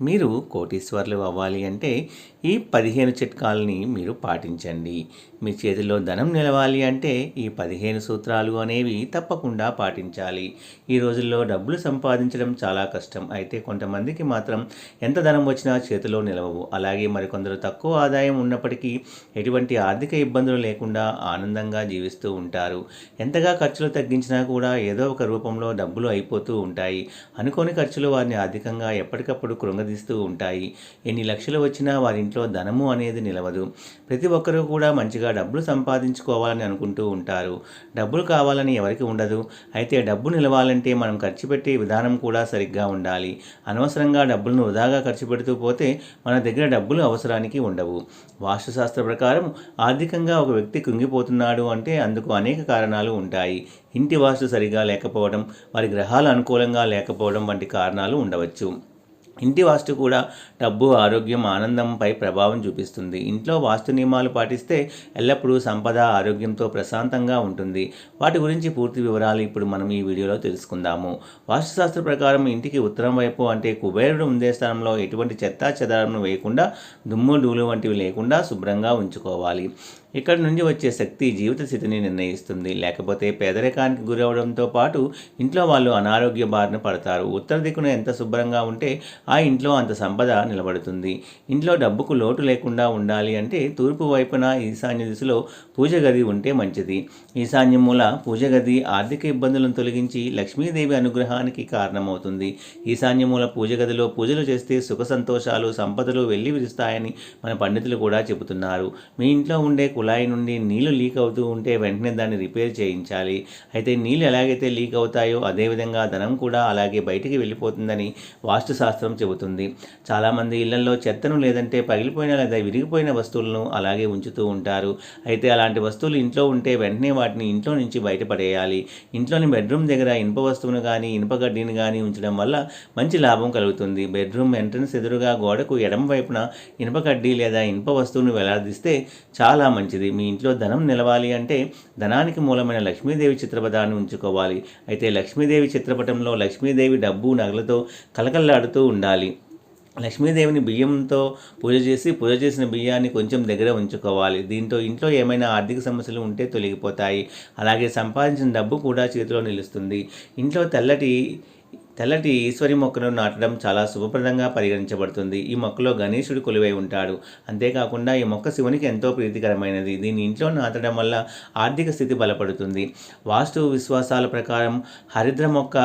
మీరు కోటీశ్వర్లు అవ్వాలి అంటే ఈ పదిహేను చిట్కాలని మీరు పాటించండి. మీ చేతిలో ధనం నిలవాలి అంటే ఈ పదిహేను సూత్రాలు అనేవి తప్పకుండా పాటించాలి. ఈ రోజుల్లో డబ్బులు సంపాదించడం చాలా కష్టం. అయితే కొంతమందికి మాత్రం ఎంత ధనం వచ్చినా చేతిలో నిలవవు. అలాగే మరికొందరు తక్కువ ఆదాయం ఉన్నప్పటికీ ఎటువంటి ఆర్థిక ఇబ్బందులు లేకుండా ఆనందంగా జీవిస్తూ ఉంటారు. ఎంతగా ఖర్చులు తగ్గించినా కూడా ఏదో ఒక రూపంలో డబ్బులు అయిపోతూ ఉంటాయి. అనుకోని ఖర్చులు వారిని ఆర్థికంగా ఎప్పటికప్పుడు సంపాదిస్తూ ఉంటాయి. ఎన్ని లక్షలు వచ్చినా వారింట్లో ధనము అనేది నిలవదు. ప్రతి ఒక్కరూ కూడా మంచిగా డబ్బులు సంపాదించుకోవాలని అనుకుంటూ ఉంటారు. డబ్బులు కావాలని ఎవరికి ఉండదు. అయితే డబ్బు నిలవాలంటే మనం ఖర్చు పెట్టే విధానం కూడా సరిగ్గా ఉండాలి. అనవసరంగా డబ్బులను వృధాగా ఖర్చు పెడుతూ పోతే మన దగ్గర డబ్బులు అవసరానికి ఉండవు. వాస్తుశాస్త్ర ప్రకారం ఆర్థికంగా ఒక వ్యక్తి కుంగిపోతున్నాడు అంటే అందుకు అనేక కారణాలు ఉంటాయి. ఇంటి వాస్తు సరిగా లేకపోవడం వారి గ్రహాలు అనుకూలంగా లేకపోవడం వంటి కారణాలు ఉండవచ్చు. ఇంటి వాస్తు కూడా డబ్బు ఆరోగ్యం ఆనందంపై ప్రభావం చూపిస్తుంది. ఇంట్లో వాస్తు నియమాలు పాటిస్తే ఎల్లప్పుడూ సంపద ఆరోగ్యంతో ప్రశాంతంగా ఉంటుంది. వాటి గురించి పూర్తి వివరాలు ఇప్పుడు మనం ఈ వీడియోలో తెలుసుకుందాము. వాస్తుశాస్త్ర ప్రకారం ఇంటికి ఉత్తరం వైపు అంటే కుబేరుడు ఉండే స్థానంలో ఎటువంటి చెత్త చెదారం వేయకుండా దుమ్ము డూలు వంటివి లేకుండా శుభ్రంగా ఉంచుకోవాలి. ఇక్కడి నుంచి వచ్చే శక్తి జీవిత స్థితిని నిర్ణయిస్తుంది. లేకపోతే పేదరికానికి గురవడంతో పాటు ఇంట్లో వాళ్ళు అనారోగ్య బారిన పడతారు. ఉత్తర దిక్కున ఎంత శుభ్రంగా ఉంటే ఆ ఇంట్లో అంత సంపద నిలబడుతుంది. ఇంట్లో డబ్బుకు లోటు లేకుండా ఉండాలి అంటే తూర్పు వైపున ఈశాన్య దిశలో పూజ గది ఉంటే మంచిది. ఈశాన్య మూల పూజ గది ఆర్థిక ఇబ్బందులను తొలగించి లక్ష్మీదేవి అనుగ్రహానికి కారణమవుతుంది. ఈశాన్య మూల పూజ గదిలో పూజలు చేస్తే సుఖ సంతోషాలు సంపదలు వెళ్ళి విరుస్తాయని మన పండితులు కూడా చెబుతున్నారు. మీ ఇంట్లో ఉండే కుళాయి నుండి నీళ్ళు లీక్ అవుతూ ఉంటే వెంటనే దాన్ని రిపేర్ చేయించాలి. అయితే నీళ్ళు ఎలాగైతే లీక్ అవుతాయో అదేవిధంగా ధనం కూడా అలాగే బయటికి వెళ్ళిపోతుందని వాస్తుశాస్త్రం చెబుతుంది. చాలామంది ఇళ్ళలో చెత్తను లేదంటే పగిలిపోయిన లేదా విరిగిపోయిన వస్తువులను అలాగే ఉంచుతూ ఉంటారు. అయితే అలాంటి వస్తువులు ఇంట్లో ఉంటే వెంటనే వాటిని ఇంట్లో నుంచి బయటపడేయాలి. ఇంట్లోని బెడ్రూమ్ దగ్గర ఇనుప వస్తువును కానీ ఇనుప గడ్డిని కానీ ఉంచడం వల్ల మంచి లాభం కలుగుతుంది. బెడ్రూమ్ ఎంట్రన్స్ ఎదురుగా గోడకు ఎడమ వైపున ఇనుప కడ్డీ లేదా ఇనుప వస్తువును వేలాడదీస్తే చాలా మంచిది. మంచిది. మీ ఇంట్లో ధనం నిలవాలి అంటే ధనానికి మూలమైన లక్ష్మీదేవి చిత్రపటాన్ని ఉంచుకోవాలి. అయితే లక్ష్మీదేవి చిత్రపటంలో లక్ష్మీదేవి డబ్బు నగలతో కలకల్లాడుతూ ఉండాలి. లక్ష్మీదేవిని బియ్యంతో పూజ చేసి పూజ చేసిన బియ్యాన్ని కొంచెం దగ్గర ఉంచుకోవాలి. దీంతో ఇంట్లో ఏమైనా ఆర్థిక సమస్యలు ఉంటే తొలగిపోతాయి. అలాగే సంపాదించిన డబ్బు కూడా చేతిలో నిలుస్తుంది. ఇంట్లో తెల్లటి తెల్లటి ఈశ్వరి మొక్కను నాటడం చాలా శుభప్రదంగా పరిగణించబడుతుంది. ఈ మొక్కలో గణేశుడు కొలువై ఉంటాడు. అంతేకాకుండా ఈ మొక్క శివునికి ఎంతో ప్రీతికరమైనది. దీన్ని ఇంట్లో నాటడం వల్ల ఆర్థిక స్థితి బలపడుతుంది. వాస్తు విశ్వాసాల ప్రకారం హరిద్ర మొక్క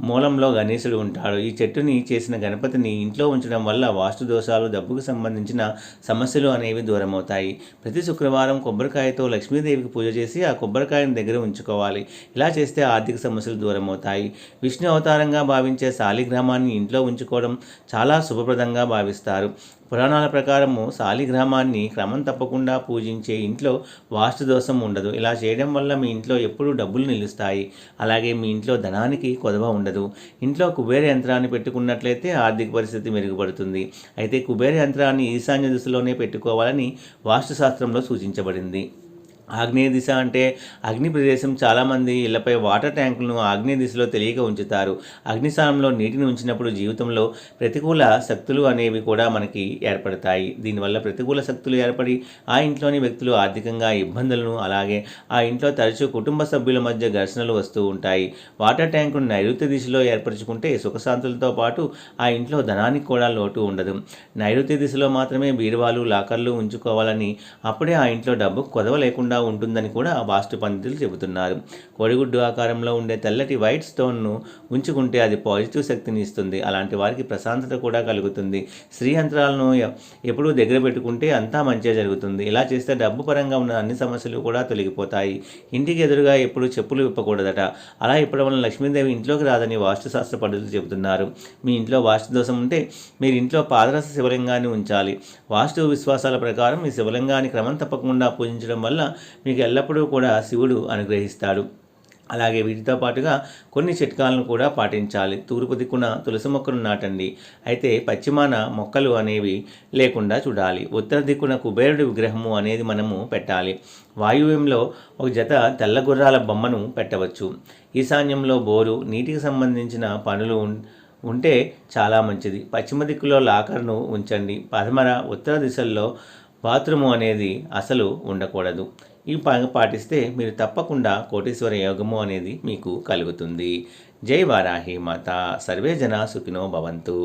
మూలంలో గణేశుడు ఉంటాడు. ఈ చెట్టుని చేసిన గణపతిని ఇంట్లో ఉంచడం వల్ల వాస్తు దోషాలు డబ్బుకు సంబంధించిన సమస్యలు అనేవి దూరమవుతాయి. ప్రతి శుక్రవారం కొబ్బరికాయతో లక్ష్మీదేవికి పూజ చేసి ఆ కొబ్బరికాయను దగ్గర ఉంచుకోవాలి. ఇలా చేస్తే ఆర్థిక సమస్యలు దూరమవుతాయి. విష్ణు అవతారంగా భావించే శాలిగ్రామాన్ని ఇంట్లో ఉంచుకోవడం చాలా శుభప్రదంగా భావిస్తారు. పురాణాల ప్రకారము శాలిగ్రామాన్ని క్రమం తప్పకుండా పూజించే ఇంట్లో వాస్తు దోషం ఉండదు. ఇలా చేయడం వల్ల మీ ఇంట్లో ఎప్పుడూ డబ్బులు నిలుస్తాయి. అలాగే మీ ఇంట్లో ధనానికి కొదవ ఉండదు. ఇంట్లో కుబేర యంత్రాన్ని పెట్టుకున్నట్లయితే ఆర్థిక పరిస్థితి మెరుగుపడుతుంది. అయితే కుబేర యంత్రాన్ని ఈశాన్య దిశలోనే పెట్టుకోవాలని వాస్తుశాస్త్రంలో సూచించబడింది. ఆగ్నేయ దిశ అంటే అగ్ని ప్రదేశం చాలామంది ఇళ్ళపై వాటర్ ట్యాంకులను ఆగ్నేయ దిశలో తెలియక ఉంచుతారు. అగ్నిస్థానంలో నీటిని ఉంచినప్పుడు జీవితంలో ప్రతికూల శక్తులు అనేవి కూడా మనకి ఏర్పడతాయి. దీనివల్ల ప్రతికూల శక్తులు ఏర్పడి ఆ ఇంట్లోని వ్యక్తులు ఆర్థికంగా ఇబ్బందులను అలాగే ఆ ఇంట్లో తరచూ కుటుంబ సభ్యుల మధ్య ఘర్షణలు వస్తూ ఉంటాయి. వాటర్ ట్యాంకును నైరుతి దిశలో ఏర్పరచుకుంటే సుఖశాంతులతో పాటు ఆ ఇంట్లో ధనానికి కూడా లోటు ఉండదు. నైరుతి దిశలో మాత్రమే బీరువాలు లాకర్లు ఉంచుకోవాలని అప్పుడే ఆ ఇంట్లో డబ్బు కొదవ లేకుండా ఉంటుందని కూడా వాస్తు పండితులు చెబుతున్నారు. కోడిగుడ్డు ఆకారంలో ఉండే తెల్లటి వైట్ స్టోన్ను ఉంచుకుంటే అది పాజిటివ్ శక్తిని ఇస్తుంది. అలాంటి వారికి ప్రశాంతత కూడా కలుగుతుంది. స్త్రీ యంత్రాలను ఎప్పుడూ దగ్గర పెట్టుకుంటే అంతా మంచిగా జరుగుతుంది. ఇలా చేస్తే డబ్బు పరంగా ఉన్న అన్ని సమస్యలు కూడా తొలగిపోతాయి. ఇంటికి ఎదురుగా ఎప్పుడు చెప్పులు విప్పకూడదట. అలా ఇప్పటి వలన లక్ష్మీదేవి ఇంట్లోకి రాదని వాస్తుశాస్త్ర పండితులు చెబుతున్నారు. మీ ఇంట్లో వాస్తు దోషం ఉంటే మీరు ఇంట్లో పాదరస శివలింగాన్ని ఉంచాలి. వాస్తు విశ్వాసాల ప్రకారం ఈ శివలింగాన్ని క్రమం తప్పకుండా పూజించడం వల్ల మీకు ఎల్లప్పుడూ కూడా శివుడు అనుగ్రహిస్తాడు. అలాగే వీటితో పాటుగా కొన్ని చిట్కాలను కూడా పాటించాలి. తూర్పు దిక్కున తులసి మొక్కను నాటండి. అయితే పశ్చిమాన మొక్కలు అనేవి లేకుండా చూడాలి. ఉత్తర దిక్కున కుబేరుడి విగ్రహము అనేది మనము పెట్టాలి. వాయువ్యంలో ఒక జత తెల్ల గుర్రాల బొమ్మను పెట్టవచ్చు. ఈశాన్యంలో బోరు నీటికి సంబంధించిన పనులు ఉంటే చాలా మంచిది. పశ్చిమ దిక్కులో లాకర్ను ఉంచండి. పదమర ఉత్తర దిశల్లో బాత్రూము అనేది అసలు ఉండకూడదు. ఈ పాటిస్తే మీరు తప్పకుండా కోటీశ్వర యోగము అనేది మీకు కలుగుతుంది. జై వారాహి మాత. సర్వే జన సుఖినో భవంతు.